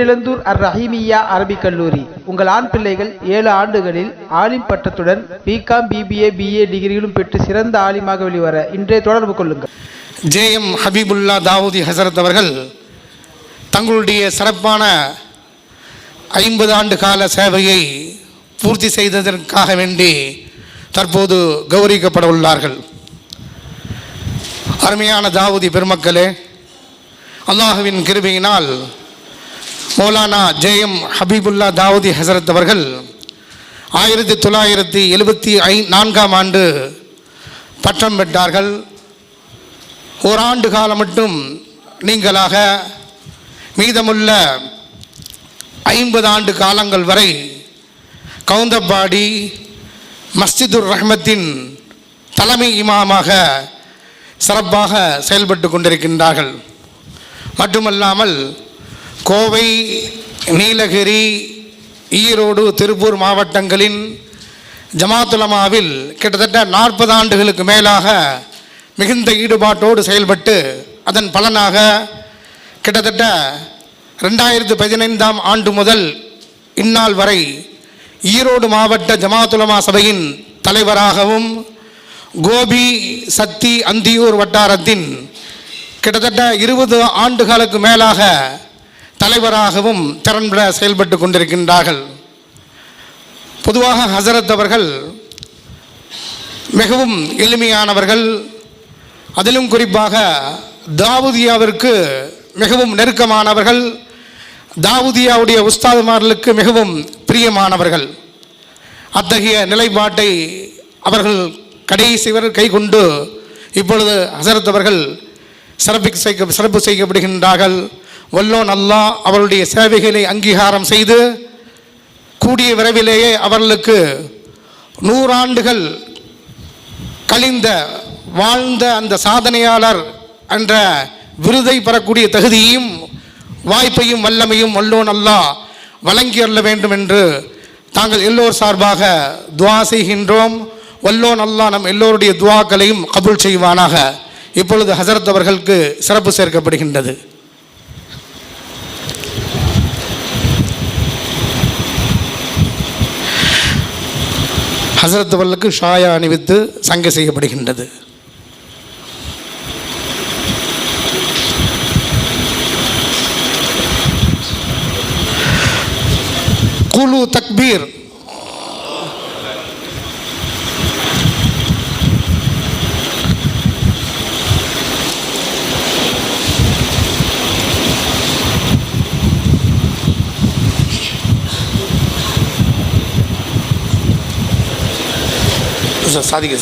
இளந்தூர் அர் ரஹீமியா அரபிக் கல்லூரி. உங்கள் ஆண் பிள்ளைகள் ஏழு ஆண்டுகளில் ஆலிம் பட்டத்துடன் பிகாம் பிபிஏ பிஏ டிகிரிகளும் பெற்று சிறந்த ஆலிமாக வெளிவர இன்றைய தொடர்பு கொள்ளுங்கள். ஜேஎம் ஹபீபுல்லா தாவூதி ஹசரத் அவர்கள் தங்களுடைய சிறப்பான ஐம்பது ஆண்டு கால சேவையை பூர்த்தி செய்ததற்காக வேண்டி தற்போது கௌரவிக்கப்பட உள்ளார்கள். அருமையான தாவூதி பெருமக்களே அல்லாஹுவின் கிருபையினால் மௌலானா ஜெயம் ஹபீபுல்லா தாவூதி ஹசரத் அவர்கள் ஆயிரத்தி தொள்ளாயிரத்தி எழுபத்தி ஐ நான்காம் ஆண்டு பட்டம் பெற்றார்கள். ஓராண்டு காலம் மட்டும் நீங்களாக மீதமுள்ள ஐம்பது ஆண்டு காலங்கள் வரை கவுந்தப்பாடி மஸ்ஜிதுர் ரஹ்மத்தின் தலைமை இமாமாக சிறப்பாக செயல்பட்டு கொண்டிருக்கின்றார்கள். மட்டுமல்லாமல் கோவை நீலகிரி ஈரோடு திருப்பூர் மாவட்டங்களின் ஜமாத்துலமாவில் கிட்டத்தட்ட நாற்பது ஆண்டுகளுக்கு மேலாக மிகுந்த ஈடுபாட்டோடு செயல்பட்டு அதன் பலனாக கிட்டத்தட்ட ரெண்டாயிரத்து பதினைந்தாம் ஆண்டு முதல் இந்நாள் வரை ஈரோடு மாவட்ட ஜமாத்துலமா சபையின் தலைவராகவும் கோபி சத்தி அந்தியூர் வட்டாரத்தின் கிட்டத்தட்ட இருபது ஆண்டுகளுக்கு மேலாக தலைவராகவும் திறன்பட செயல்பட்டு கொண்டிருக்கின்றார்கள். பொதுவாக ஹசரத் அவர்கள் மிகவும் எளிமையானவர்கள். அதிலும் குறிப்பாக தாவூதியாவிற்கு மிகவும் நெருக்கமானவர்கள். தாவூதியாவுடைய உஸ்தாதுமார்களுக்கு மிகவும் பிரியமானவர்கள். அத்தகைய நிலைப்பாட்டை அவர்கள் கடைசி வரை கை கொண்டு இப்பொழுது ஹசரத் அவர்கள் சிறப்பு செய்ய சிறப்பு செய்யப்படுகின்றார்கள். வல்லோன் அல்லாஹ் அவருடைய சேவைகளை அங்கீகாரம் செய்து கூடிய விரைவிலேயே அவர்களுக்கு நூறாண்டுகள் கழிந்த வாழ்ந்த அந்த சாதனையாளர் என்ற விருதை பெறக்கூடிய தகுதியையும் வாய்ப்பையும் வல்லமையும் வல்லோன் அல்லாஹ் வழங்கி அருள வேண்டும் என்று தாங்கள் எல்லோர் சார்பாக துவா செய்கின்றோம். வல்லோன் அல்லாஹ் நம் எல்லோருடைய துவாக்களையும் கபுல் செய்வானாக. இப்பொழுது ஹசரத் அவர்களுக்கு சிறப்பு சேர்க்கப்படுகின்றது. ஹசரத் அவர்களுக்கு ஷாயா அணிவித்து சங்க செய்யப்படுகின்றது. குலு தக்பீர் சார் சாதிக்க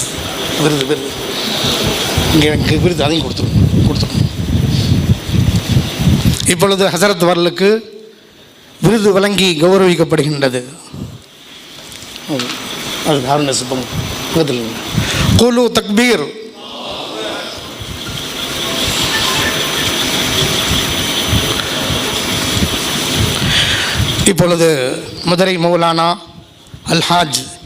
விருது விருது. இங்கே எனக்கு விருது அதையும் கொடுத்துரும் கொடுத்துரும். இப்பொழுது ஹசரத் வரலுக்கு விருது வழங்கி கௌரவிக்கப்படுகின்றது. அது- அது ஹார்ன சிப்பம் பக்கத்தில் குலு தக்பீர். இப்பொழுது மதுரை மௌலானா அல்ஹாஜ்